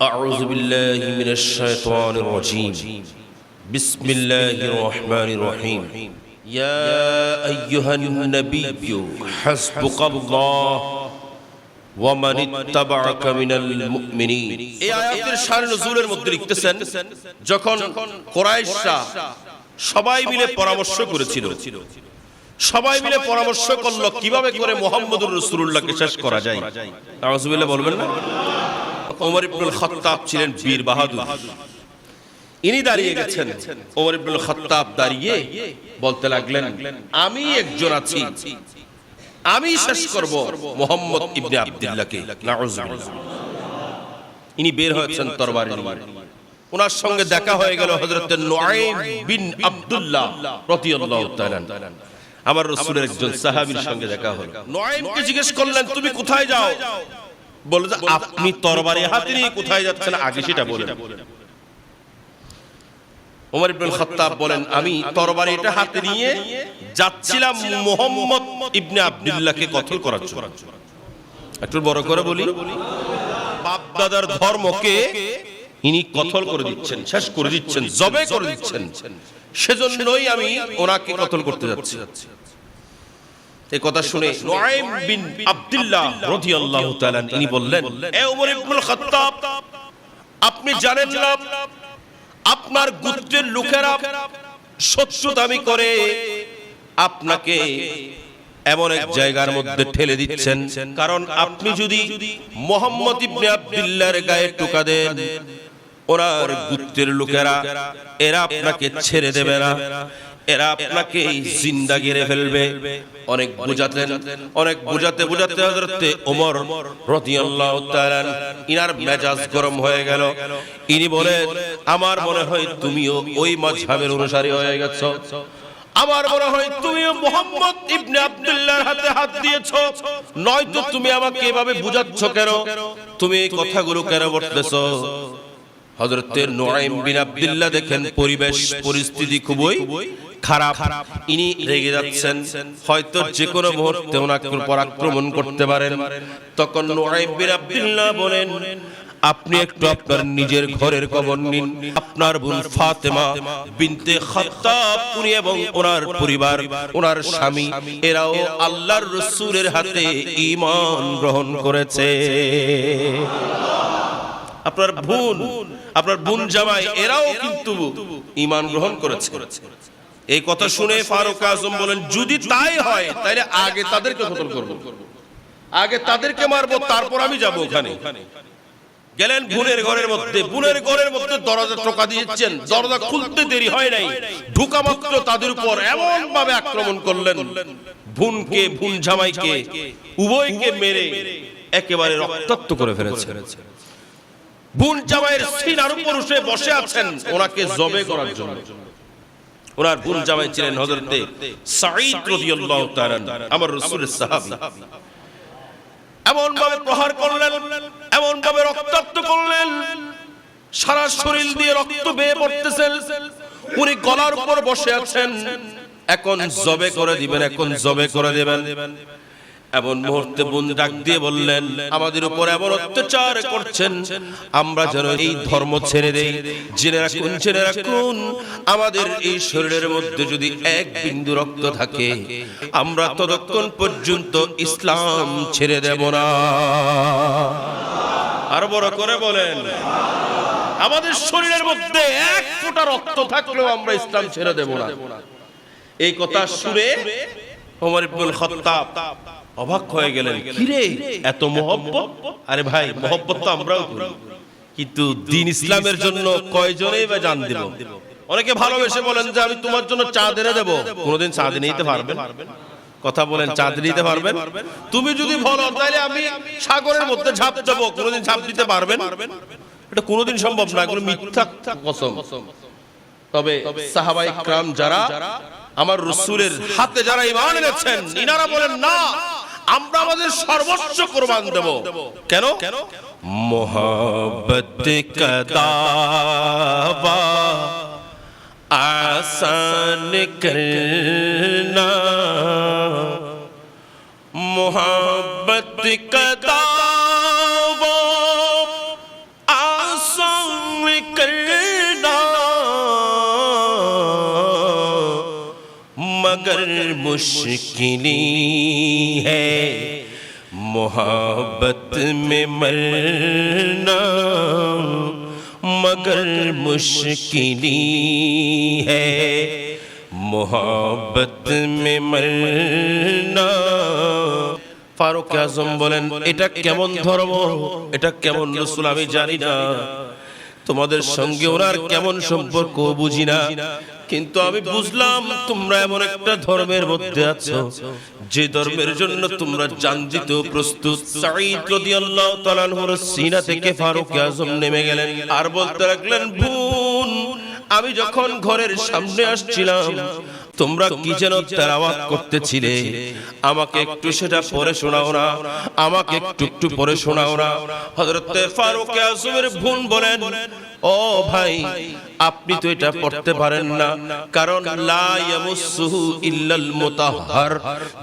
أعوذ بالله من الشيطان الرجيم بسم الله الرحمن الرحيم يا أيها النبي حسبك الله ومن اتبعك من المؤمنين এই আয়াতের শান নজুলের মধ্যে লিখতেছেন যখন কোরাইশরা সবাই মিলে পরামর্শ করেছিল সবাই মিলে পরামর্শ করলো কিভাবে করে মোহাম্মদুর রসুল্লাহকে শেষ করা যায় নাউজুবিল্লাহ বলবেন না ওমর খাত্তাব ছিলেন বীর বাহাদুর। ইনি দাঁড়িয়ে গেছেন। ওমর খাত্তাব দাঁড়িয়ে বলতে লাগলেন, আমি একজন আছি। আমি শেষ করব মোহাম্মদ ইবনে আব্দুল্লাহকে। ইনি বের হয়েছেন তরবারি ওনার সঙ্গে দেখা হয়ে গেল হযরত নুআইম বিন আব্দুল্লাহ রাদিয়াল্লাহু তাআলা আমার রাসূলের একজন সাহাবীর সঙ্গে দেখা হলো। নুআইমকে জিজ্ঞেস করলেন, তুমি কোথায় যাও? বলে যে আপনি তরবারি হাতে নিয়ে কোথায় যাচ্ছেন? আগে সেটা বলেন। ওমর ইবনুল খাত্তাব বলেন আমি তরবারিটা হাতে নিয়ে যাচ্ছিলাম মুহাম্মদ ইবনে আব্দুল্লাহকে কতল করার জন্য। একটু বড় করে বলি বাপ দাদার ধর্মকে ইনি কতল করে দিচ্ছেন শেষ করে দিচ্ছেন জবে করে দিচ্ছেন। সেজন্যই আমি ওনাকে কতল করতে যাচ্ছি। এই কথা শুনে নুআইম বিন আব্দুল্লাহ রাদিয়াল্লাহু তাআলা ইনি বললেন এ ওমর ইবনুল খাত্তাব আপনি জানেন না আপনার গোত্রের লোকেরা শত্রু দাবি করে আপনাকে এমন এক জায়গার মধ্যে ঠেলে দিচ্ছেন। কারণ আপনি যদি মোহাম্মদ ইবনে আব্দুল্লাহর গায়ে টোকা দেন ওনার গোত্রের লোকেরা এরা আপনাকে ছেড়ে দেবে না। এরা আপনাকে জিন্দা গেড়ে ফেলবে। অনেক বুঝাতেন, অনেক বুঝাতে বুঝাতে হযরতে ওমর রাদিয়াল্লাহু তাআলা ইনার মেজাজ গরম হয়ে গেল। ইনি বলে আমার মনে হয় তুমিও ওই মাযহাবের অনুসারী হয়ে গেছো। আমার মনে হয় তুমিও মোহাম্মদ ইবনে আব্দুল্লাহর হাতে হাত দিয়েছ। নয়তো তুমি আমাকে এভাবে বুঝাচ্ছ কেন? তুমি কথাগুলো কেন বলতেছো? হজরতের নোয়াইম বিন আব্দুল্লাহ দেখেন পরিবেশ পরিস্থিতি খুবই খারাপ। ইনি রেগে যাচ্ছেন। হয়তো যে কোনো মুহূর্তে ওনাকে উপর আক্রমণ করতে পারেন। তখন নোয়াইম বিন আব্দুল্লাহ বলেন আপনি একটু আপনার নিজের ঘরের খবর নিন। আপনার বোন ফাতেমা বিনতে খাত্তাব উনি এবং ওনার পরিবার ওনার স্বামী এরাও আল্লাহর রসুলের হাতে ঈমান গ্রহণ করেছে। আপনার বোন আপনার বোন জামাই এরাও কিন্তু ঈমান গ্রহণ করেছে। এই কথা শুনে ফারুক আজম বলেন যদি তাই হয় তাহলে আগে তাদেরকে কতল করব। আগে তাদেরকে মারবো তারপর আমি যাব ওখানে। গেলেন বুনের ঘরের মধ্যে বুনের ঘরের মধ্যে দরজা টোকা দিয়েছেন দরজা খুলতে দেরি হয় নাই। ঢুকা মাত্র তাদের উপর এমন ভাবে আক্রমণ করলেন। ভুনকে ভুন জামাইকে উভয়কে মেরে একেবারে রক্তাক্ত করে ফেলেছে। ভুন জামাইয়ের সিনার উপর উঠে বসে আছেন। ওনাকে জবে করার জন্য। ওনার ভুন জামাই ছিলেন হযরতে সাঈদ রাদিয়াল্লাহু তাআলা আমার রাসূলের সাহাবী। এমন ভাবে প্রহার করলেন, এমন ভাবে রক্তাক্ত করলেন, সারা শরীর দিয়ে রক্ত বেয়ে পড়তেছেন। উনি গলার উপর বসে আছেন। এখন জবে করে দিবেন, এখন জবে করে দিবেন। এমন মুহূর্তে বোন ডাক দিয়ে বললেন, আমাদের উপর এমন অত্যাচার করছেন। আমরা যেন এই ধর্ম ছেড়ে দেই। জেনে রাখুন জেনে রাখুন, আমাদের এই শরীরের মধ্যে যদি এক বিন্দু রক্ত থাকে, আমরা ততক্ষণ পর্যন্ত ইসলাম ছেড়ে দেব না। আর বড় করে বলেন, আমাদের শরীরের মধ্যে এক ফোঁটা রক্ত থাকলেও আমরা ইসলাম ছেড়ে দেব না। এই কথা শুনে ওমর ইবনুল খাত্তাব অবাক হয়ে গেলেন, কিরে, এত মহব্বত? আরে ভাই, মহব্বত তো আমরাও করি। কিন্তু দিন ইসলামের জন্য কয়জনেই বা জান দিব? অনেকে ভালোবেসে বলেন যে, আমি তোমার জন্য চা এনে দেবো। কোনোদিন চা দিনে নিতে পারবেন। কথা বলেন, চাঁদ দিতে পারবেন? তুমি যদি বলো, তাহলে আমি সাগরের মধ্যে ঝাঁপ দেবো। কোনোদিন ঝাঁপ দিতে পারবেন? এটা কোনোদিন সম্ভব না, এগুলো মিথ্যা কসম। তবে সাহাবাই ক্রাম যারা আমার রসুলের হাতে যারা ইমান এনেছেন, ইনারা বলেন, না, আমরা আমাদের সর্বোচ্চ কোরবান দেব। কেন? কেন মোহব্বত কদা আসান করনা। কদা मुश्किल है मोहब्बत में मरना मगर मुश्किल है मोहब्बत में मरना ফারুক আজম বলেন এটা কেমন ধর্ম এটা কেমন রসুল আমি জানি না তোমাদের সঙ্গে ওনার কেমন সম্পর্ক বুঝি না। কিন্তু আমি বুঝলাম তোমরা এমন একটা ধর্মের মধ্যে আছো। যে ধর্মের জন্য তোমরা জান দিতে প্রস্তুত। সাঈদ রাদিয়াল্লাহু তাআলা আনহুর সিনা থেকে ফারুক আজম নেমে গেলেন আর বলতে লাগলেন, বোন, আমি যখন ঘরের সামনে আসছিলাম তোমরা কি যেন তেলাওয়াত করতেছিলে? আমাকে একটু সেটা পরে শোনাও না। আমাকে একটু একটু পড়ে শোনাও না। হযরত ফারুক আজমের বোন বলেন ও ভাই, আপনি তো এটা পড়তে পারেন না। কারণ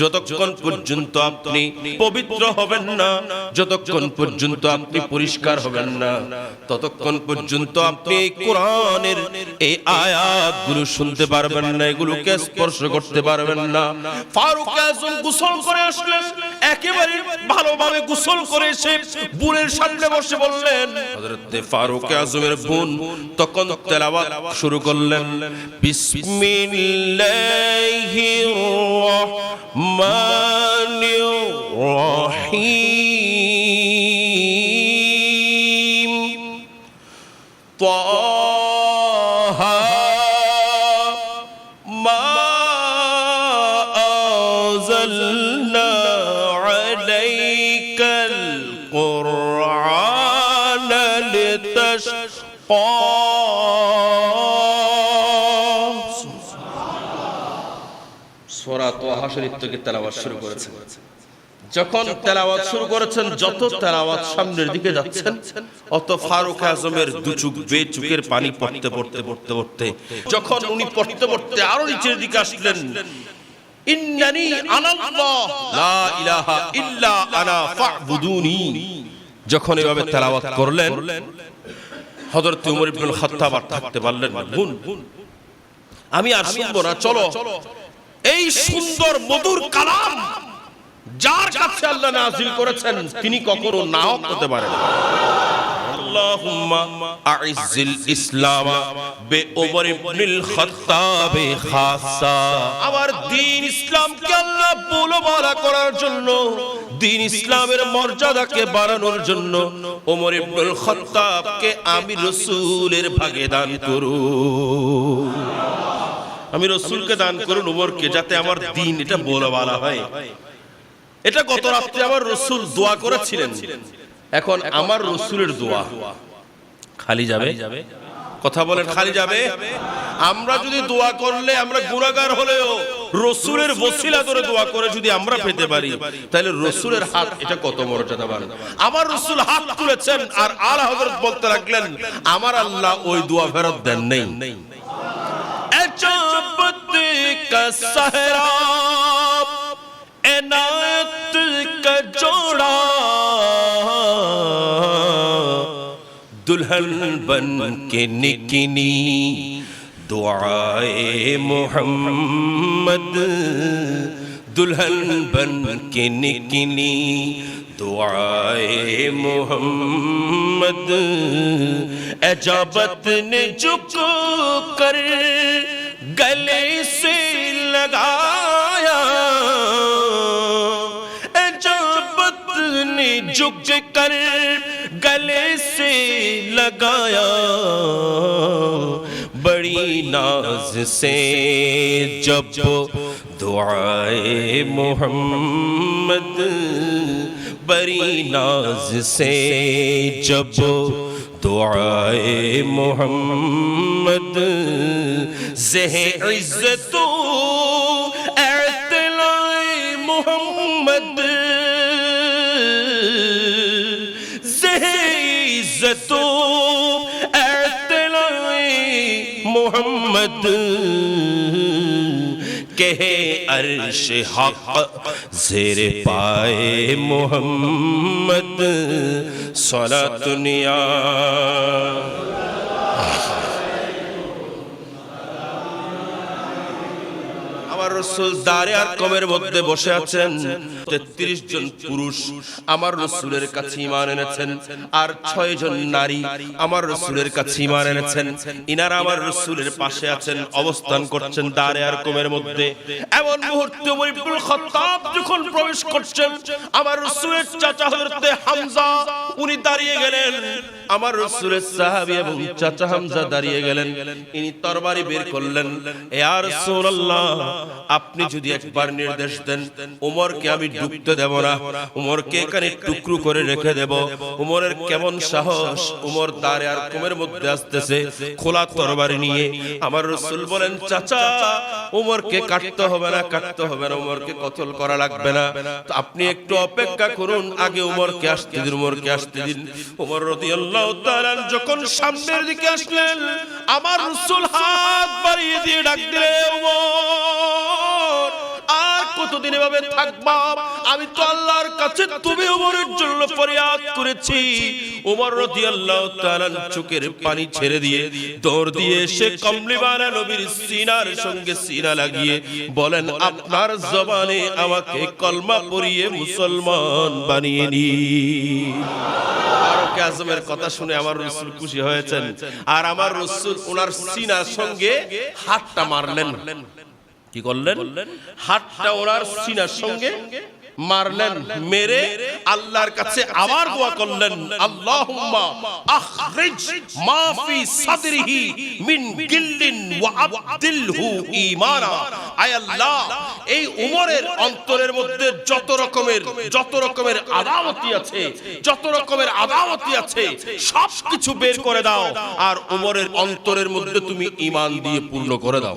যতক্ষণ পর্যন্ত আপনি পবিত্র হবেন না, যতক্ষণ পর্যন্ত আপনি পরিষ্কার হবেন না, ততক্ষণ পর্যন্ত আপনি এই কোরআনের এই আয়াতগুলো শুনতে পারবেন না, এগুলোকে স্পর্শ করতে পারবেন না। ফারুক আজম গোসল করে আসলেন, একেবারে ভালোভাবে গোসল করে এসে বুনের সামনে বসে বললেন ফারুক আজমের বোন তখন তেলাওয়াত শুরু করলেন বিসমিল্লাহির রহমানির রহিম طه ما সোরা তোহা শরীফ তেলাওয়াত শুরু করেছেন। যখন তেলাওয়াত শুরু করেছেন, যত তেলাওয়াত সামনের দিকে যাচ্ছেন, অত ফারুক আজমের দুচুক বে চুকের পানি পড়তে পড়তে পড়তে পড়তে, যখন উনি পড়তে পড়তে আরও নিচের দিকে আসলেন, ইন্নানি আনাল্লাহ আনা যখন এভাবে তেলাওয়াত করলেন হযরত উমর ইবনুল খাত্তাব আর থাকতে পারলেন বোন আমি আর শুনব না, চলো। এই সুন্দর মধুর কালাম যার কাছে আল্লাহ নাজিল করেছেন, তিনি কখনো নাও হতে পারেন আল্লাহুম্মা আইজ্জিল ইসলাম বে ওমর ইবনুল খাত্তাব খাসা আমার দ্বীন ইসলামকে আল্লাহ বলো বলা করার জন্য দ্বীন ইসলামের মর্যাদাকে বাড়ানোর জন্য ওমর ইবনুল খাত্তাবকে আমি রাসূলের ভাগে দান করুন আমি রসুলকে দান করুন উমরকে যাতে আমার দিন এটা বলা হয়। এটা গত রাত্রে আমার রসুল দোয়া করেছিলেন। এখন আমার রসুলের দোয়া খালি যাবে কথা বলেন খালি যাবে আমরা যদি দোয়া করলে আমরা গুণাগার হলেও রসুলের বসিলা ধরে দোয়া করে যদি আমরা পেতে পারি তাহলে রসুলের হাত এটা কত মর্যাদা বান আমার রসুল হাত তুলেছেন আর আল্লাহ হযরত বলতে লাগলেন আমার আল্লাহ ওই দোয়া ফেরত দেন নেই अजबत का सहराब एनायत का जोड़ा دلہن بن کے نکنی دعائے محمد دلہن بن کے نکنی دعائے محمد اجابت نے جھکو کر گلے نے جھک کر گلے سے لگایا۔ بڑی ناز سے جب دعائے محمد، بڑی ناز سے جب دعائے محمد ذہ عزتوں سے تو اعتلائی محمد۔ کہے عرش حق زیر پائے محمد۔ سولا دنیا রসুল দাঁড়ে আর কমের মধ্যে বসে আছেন। তেত্রিশ জন পুরুষ আমার রসুলের কাছে ইমান এনেছেন আর ছয় জন নারী আমার রসুলের কাছে ইমান এনেছেন। ইনারা আমার রসুলের পাশে আছেন, অবস্থান করছেন দাঁড়ে আর কমের মধ্যে। এমন মুহূর্তে ওমর ইবনুল যখন প্রবেশ করছেন, আমার রসুলের চাচা হযরতে হামজা, উনি দাঁড়িয়ে গেলেন। আমার রসুলের সাহাবী এবং চাচা হামজা দাঁড়িয়ে গেলেন। ইনি তরবারি বের করলেন। ইয়া রাসূলুল্লাহ, আপনি যদি একবার নির্দেশ দেন, উমরকে আমি ডুবতে দেব না। উমরকে এখানে টুকরো করে রেখে দেব। উমরের কেমন সাহস, উমর দাঁড়ে আর কুমের মধ্যে আসতেছে, খোলা তরবারি নিয়ে। আমার রসুল বলেন, চাচা, উমরকে কাটতে হবে না, কাটতে হবে না। উমরকে কতল করা লাগবে না। তো আপনি একটু অপেক্ষা করুন। আগে উমরকে আসতে দিন, উমরকে আসতে দিন। উমর যখন সামনের দিকে আসলেন আমার রসুল হাত বাড়িয়ে দিয়ে ডাক দিলে আর কতদিন এভাবে থাকবা? আমি তো আল্লাহর কাছে তুমি উমরের জন্য ফরিয়াদ করেছি। উমর রাদিয়াল্লাহু তাআলা চোখের পানি ছেড়ে দিয়ে দৌড় দিয়ে এসে কমলিওয়ালা নবীর সিনার সঙ্গে সিনা লাগিয়ে বলেন, আপনার জবানে আমাকে কলমা পড়িয়ে মুসলমান বানিয়ে নি ফারুক আজমের কথা শুনে আমার রসুল খুশি হয়েছেন। আর আমার রসুল ওনার সিনার সঙ্গে হাতটা মারলেন। কি করলেন? হাতটা ওনার সিনার সঙ্গে মারলেন, মেরে আল্লাহর কাছে আবার দোয়া করলেন, আল্লাহুম্মা আখরিজ মা ফি সাদরিহি মিন গিল্লিন ওয়া আবদিলহু ঈমানা। আয় আল্লাহ, এই উমরের অন্তরের মধ্যে যত রকমের যত রকমের আদাওয়াতি আছে, যত রকমের আদাওয়াতি আছে সব কিছু বের করে দাও, আর উমরের অন্তরের মধ্যে তুমি ঈমান দিয়ে পূর্ণ করে দাও।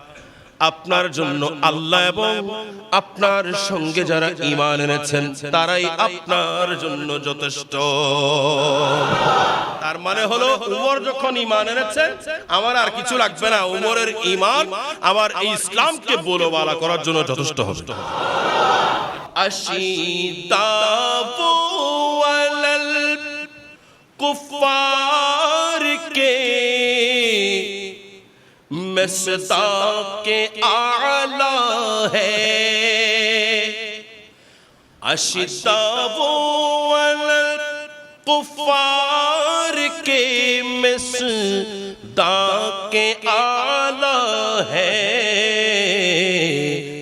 আপনার জন্য আল্লাহ এবং আপনার সঙ্গে যারা ইমান এনেছেন, তারাই আপনার জন্য যথেষ্ট। তার মানে হলো, উমর যখন ইমান এনেছেন আমার আর কিছু লাগবে না। উমরের ইমান আমার এই ইসলামকে বলবালা করার জন্য যথেষ্ট হবে। আলাল কুফার কে مصداق کے اعلیٰ ہے۔ اشتا وہ کفار کے مصداق کے اعلیٰ ہے۔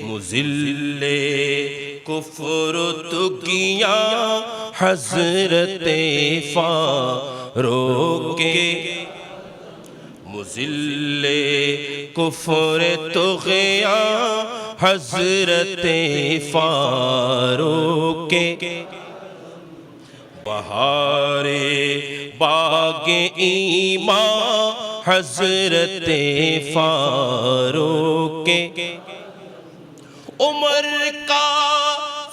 مزل کفر تکیا حضرت فاروق کے وہ کفر تو گیا حضرت فارو کے بہارے باغ ایمان حضرت فارو کے عمر کا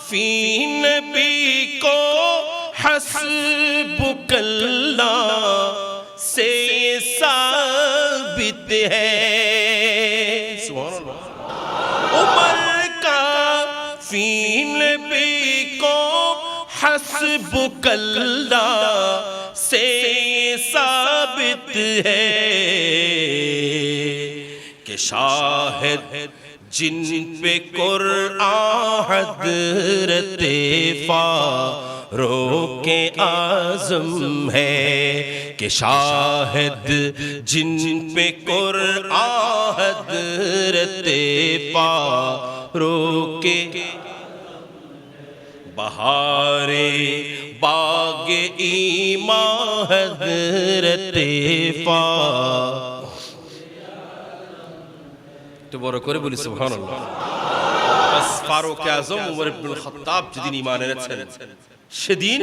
فین پی کو حسب کلّا ضد ہے عمر کا فین بھی کو حسب کلا سے ثابت ہے کہ شاہد جن پہ قرآن حضرت فاہ رو کے آزم ہے کہ شاہد جن پہ قرآن رتے پا رو کے بہارے باغ ایمان حضرت پا تو وہ کرے بولی سبحان اللہ۔ بس فاروق اعظم عمر بن خطاب جدین ایمان رت سے সেদিন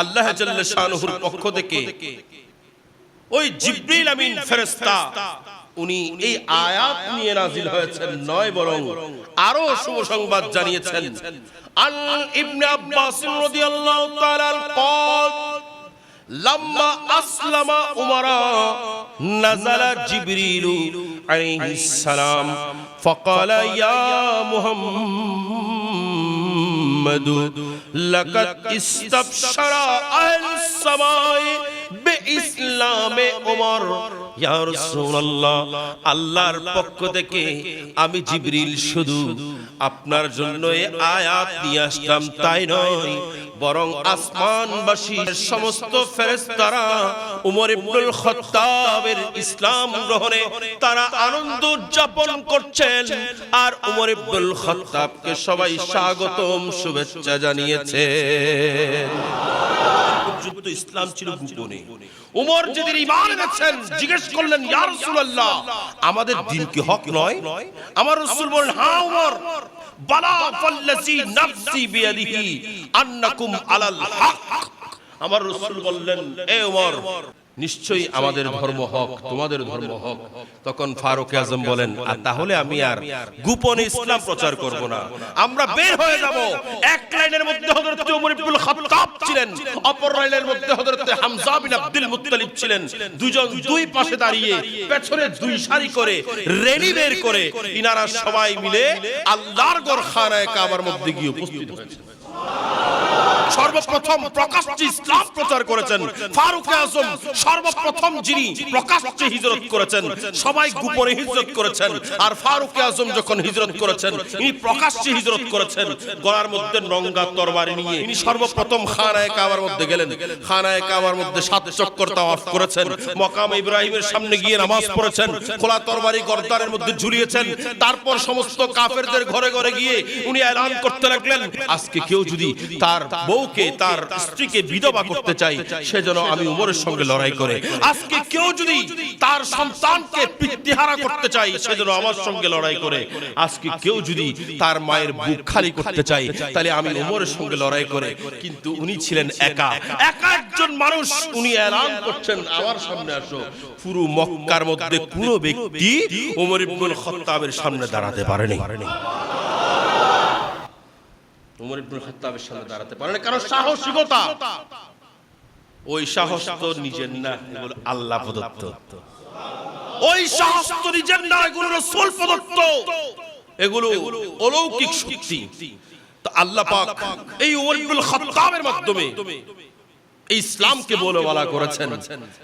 আল্লাহ জাল্লা শানুহুর পক্ষ থেকে ওই জিবরিল আমিন ফেরেশতা উনি এই আয়াত নিয়ে নাজিল হয়েছেন নয় বরং আরো শুভ সংবাদ জানিয়েছেন আন ইবনে আব্বাস রাদিয়াল্লাহু তাআলা قال لما أسلم عمر نزل جبريل عليه السلام فقال يا محمد لقد استبشر أهل السماء ইসলামে ওমর। আল্লাহর পক্ষ থেকে আমি জিবরিল শুধু আপনার জন্য আয়াত নিয়ে আসলাম, তাই নয়, বরং আসমানবাসীর সমস্ত ফেরেস্তারা উমর ইবনুল খত্তাবের ইসলাম গ্রহণে তারা আনন্দ উদযাপন করছেন। আর উমর ইবনুল খত্তাবকে সবাই স্বাগতম, শুভেচ্ছা জানিয়েছে পর্যন্ত ইসলাম ছিল গোপনে। উমর যেদিন ইমান এনেছেন জিজ্ঞেস করলেন ইয়া রাসূলুল্লাহ আমাদের দিন কি হক নয়? আমার রাসূল বলেন হ্যাঁ উমর বালা ফাল্লাজি নাফসি বিয়াদিহি আন্নাকুম আলাল হক। আমার রাসূল বললেন এ উমর নিশ্চয়ই আমাদের ধর্ম হক তোমাদের ধর্ম হক। তখন ফারুক আজম বলেন আর তাহলে আমি আর গোপনে ইসলাম প্রচার করব না। আমরা বের হয়ে যাব। এক লাইনের মধ্যে হযরত ওমর ইবনুল খাত্তাব ছিলেন অপর লাইনের মধ্যে হযরত হামজা বিন আব্দুল মুত্তালিব ছিলেন। দুজন দুই পাশে দাঁড়িয়ে পেছনে দুই সারি করে রেলি বের করে ইনারা সবাই মিলে আল্লাহর গড় খানায় কাবার মধ্যে গিয়ে উপস্থিত হয়েছে। সর্বপ্রথম প্রকাশ্যে ইসলাম প্রচার করেছেন ফারুক আজম। সর্বপ্রথম যিনি প্রকাশ্যে হিজরত করেছেন, সবাই গোপনে হিজরত করেছেন। আর ফারুক আজম যখন হিজরত করেছেন, ইনি প্রকাশ্যে হিজরত করেছেন। গলার মধ্যে নঙ্গা তরবারি নিয়ে ইনি সর্বপ্রথম খানায় কাবার মধ্যে গেলেন। খানায় কাবার মধ্যে সাত চক্কর তাওয়াফ করেছেন। মকাম ইব্রাহিমের সামনে গিয়ে নামাজ পড়েছেন। খোলা তরবারি গর্দানের মধ্যে ঝুলিয়েছেন। তারপর সমস্ত কাফেরদের ঘরে ঘরে গিয়ে উনি এলান করতে লাগলেন। আজকে কেউ যদি তার বউকে তার স্ত্রীকে বিধবা করতে চাই সেজন্য আমি উমরের সঙ্গে লড়াই করে। আজকে কেউ যদি তার সন্তানকে পিতৃহারা করতে চাই সেজন্য আমার সঙ্গে লড়াই করে। আজকে কেউ যদি তার মায়ের বুক খালি করতে চাই তাহলে আমি উমরের সঙ্গে লড়াই করে। কিন্তু উনি ছিলেন একা। একা। একজন মানুষ। উনি এলান করছেন আমার সামনে আসো। পুরো মক্কার মধ্যে কোনো ব্যক্তি উমর ইবনুল খাত্তাবের সামনে দাঁড়াতে পারেনি। উমর ইবনুল খাত্তাবের সামনে দাঁড়াতে পারে না কারণ সাহসিকতা। ওই সাহস তো নিজের না এগুলো আল্লাহ প্রদত্ত। ওই সাহস তো নিজের না এগুলো রাসূল প্রদত্ত। এগুলো অলৌকিক শক্তি। তো আল্লাহ পাক এই উমর ইবনুল খাত্তাবের মাধ্যমে ইসলামকে বলে করেছেন।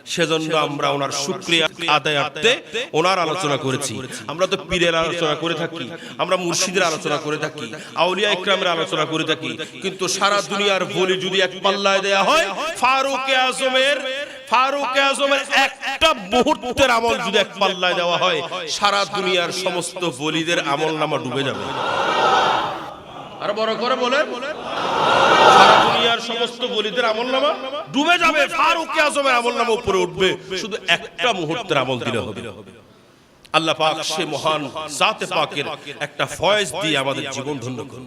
সেজন্য আমরা ওনার শুক্রিয়া আদায়ার্থে ওনার আলোচনা করেছি। আমরা তো পীরের আলোচনা করে থাকি। আমরা মুর্শিদের আলোচনা করে থাকি। আউলিয়া ইকরামের আলোচনা করে থাকি। কিন্তু সারা দুনিয়ার বলি যদি এক পাল্লায় দেয়া হয় ফারুক আজমের ফারুক আজমের একটা মুহূর্তের আমল যদি এক পাল্লায় দেওয়া হয় সারা দুনিয়ার সমস্ত বলিদের আমল নামা ডুবে যাবে। আর বড় করে বলেন। দুনিয়ার সমস্ত বলিদের আমল নামা ডুবে যাবে। ফারুক আজমের আমল নামা উপরে উঠবে। শুধু একটা মুহূর্তের আমল দিলে হবে। আল্লাহ পাক সে মহান জাতে পাকের একটা ফয়েজ দিয়ে আমাদের জীবন ধন্য করুন।